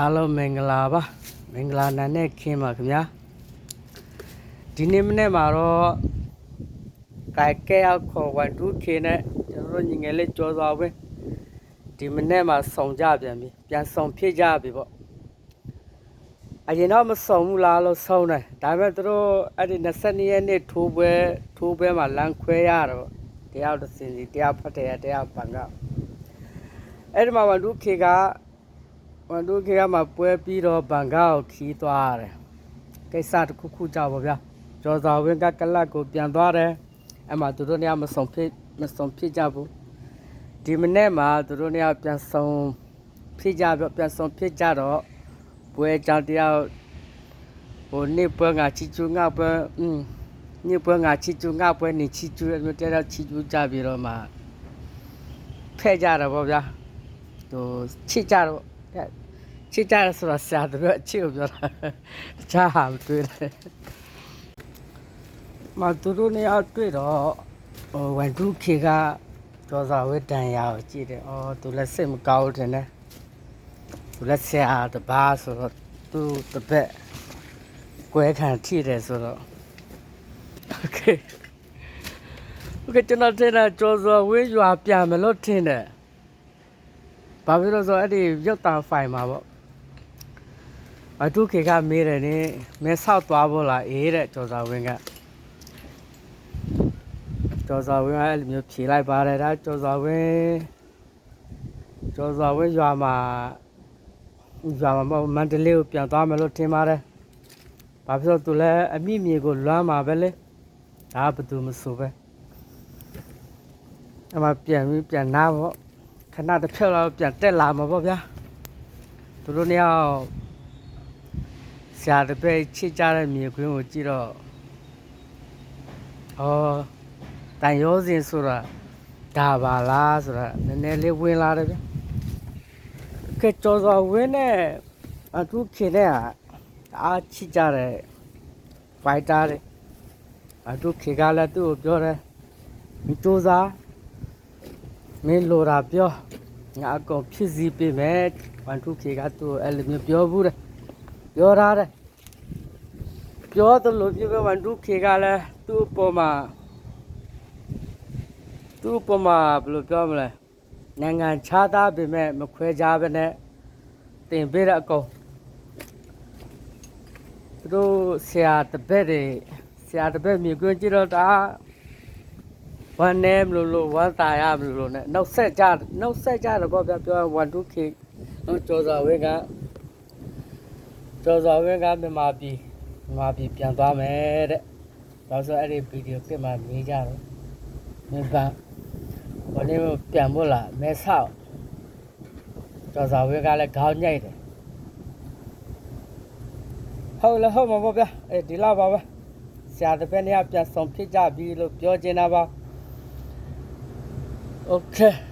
အားလုံးမင်္ဂလာပါမင်္ဂလာနာနဲ့ခင်းပါခင်ဗျာဒီနေ့မနေ့မှာတော့ကိုက်ကဲရောက်ခေါ်ဝန်တူခေနဲ့ကျွန်တော်တို့ညီငယ်လေးကြောသွားပဲဒီမနေ့မှာစုံကြပြန်ပြီပြန်စုံဖြစ်ကြပြီပေါ့အရင်တော့မစုံဘူးလားလို့စုံတယ်ဒါပေမဲ့သူတို့အဲ့ဒီ22ရက်နေ့ထိုးပွဲထိုးပွဲမှာလမ်းခွဲရတော့တရားတစ်စင်စီတရားဖတ်တယ်တရားပန်ကအဲ့ဒီမှာဝန်တူခေက ဝန်တို့ခေကမှာပွဲပြီးတော့ဘန်ကောက်ခီးသွားတယ်ကိစ္စတစ်ခုခုကြောက်ပါဗျာကျော်စာဝင်းကကလတ်ကိုပြန်သွားတယ်အဲ့မှာသူတို့เนี่ยမဆုံဖြစ်မဆုံဖြစ်ကြဘူးဒီမနေ့မှာသူတို့เนี่ยပြန်ဆုံဖြစ်ကြပြပြန်ဆုံဖြစ်ကြတော့ပွဲကြောင်တရားဟိုနေ့ပွဲငါချီချူငါပွဲอืมနေ့ပွဲငါချီချူငါပွဲနေချီချူအဲ့လိုတရားချီချူကြပြီးတော့မှဖဲ့ကြတော့ဗောဗျာဟိုချစ်ကြတော့ ချစ်ကြရဆိုတာဆရာတို့အချစ်ကိုပြောတာတခြားဟာမတွေ့တယ်မသူတို့နေရာတွေ့တော့ဟိုဝန်ဒုခေကဒေါ်စာဝဲတန်ရကိုကြည့်တယ်အော်သူလည်းစိတ်မကောင်းဘူးတင်တယ်သူလည်းဆရာတပါးဆိုတော့သူတပည့်ကွဲခံထိတယ်ဆိုတော့โอเคโอเคကျွန်တော်တင်တာကျော်စောဝင်းရွာပြန်မလို့ထင်တယ်ဘာဖြစ်လို့ဆိုတော့အဲ့ဒီရုပ်တံဖိုင်မှာပေါ့ အတုခေကမေးတယ်နေမဲဆောက်သွားဖို့လားအေးတဲ့ကျော်စာဝင်းကကျော်စာဝင်းကအဲ့လိုမျိုးဖြေလိုက်ပါတယ်ဒါကျော်စာဝင်းကျော်စာဝင်းရွာမှာရွာမှာမဟုတ်မန္တလေးကိုပြန်သွားမယ်လို့ထင်ပါတယ်ဘာဖြစ်လို့သူလဲအမိမြေကိုလွမ်းမှာပဲလေဒါကဘယ်သူမဆိုပဲအမှပြန်ပြီးပြန်နာပေါ့ခဏတစ်ဖြုတ်လောက်ပြန်တက်လာမှာပေါ့ဗျာသူတို့နှစ်ယောက် ဆရာတပည့်ချစ်ကြတဲ့မြေခွင်းကိုကြည့်တော့ဩတန်ရောစင်ဆိုတာဒါပါလားဆိုတာနည်းနည်းလေးဝင်လာတယ်ဗျကဲကြော်စော်ဝင်းနဲ့အထူးခင်တဲ့ဟာအားချစ်ကြတဲ့ဖိုက်တာတွေအထူးခေကလည်းသူ့ကိုပြောတယ်မစူးစားမင်းလိုတာပြောငါအကုန်ဖြစ်စီပေးမယ်ဝန်ထုခေကသူ့ကိုအဲ့လိုမျိုးပြောဘူးတဲ့ ပြောထားတယ်ပြောသလိုပြပြဝန်သူခေကလည်းသူ့အပေါ်မှာသူ့အပေါ်မှာဘယ်လိုပြောမလဲနိုင်ငံခြားသားပေမဲ့မခွဲခြားပဲနဲ့တင်ပေးတဲ့အကုန်သူတို့ဆရာတပည့်တွေဆရာတပည့်မြေကွင်းကြည့်တော့ဒါဝမ်းနေမလို့လို့ဝမ်းသာရမလို့လို့နဲ့နှုတ်ဆက်ကြနှုတ်ဆက်ကြတော့ဗျာပြောရင်1 2k တော့ကြော်စာဝဲက ကျော်စွာဝင်းကမြန်မာပြည်မြန်မာပြည်ပြန်သွားမယ်တဲ့။ဘာလို့ဆိုအဲ့ဒီဗီဒီယိုကလစ်မှာမြင်ကြတော့မင်းပါဘာလဲပြန်မို့လားမဲဆောက်ကျော်စွာဝင်းကလည်းခေါင်းညိုက်တယ်။ဟုတ်လားဟုတ်မှာပေါ့ဗျာ။အဲဒီလောက်ပါပဲ။ဆရာတစ်ပည့်နဲ့ပြန်ဆောင်ဖြစ်ကြပြီလို့ပြောချင်တာပါ။ Okay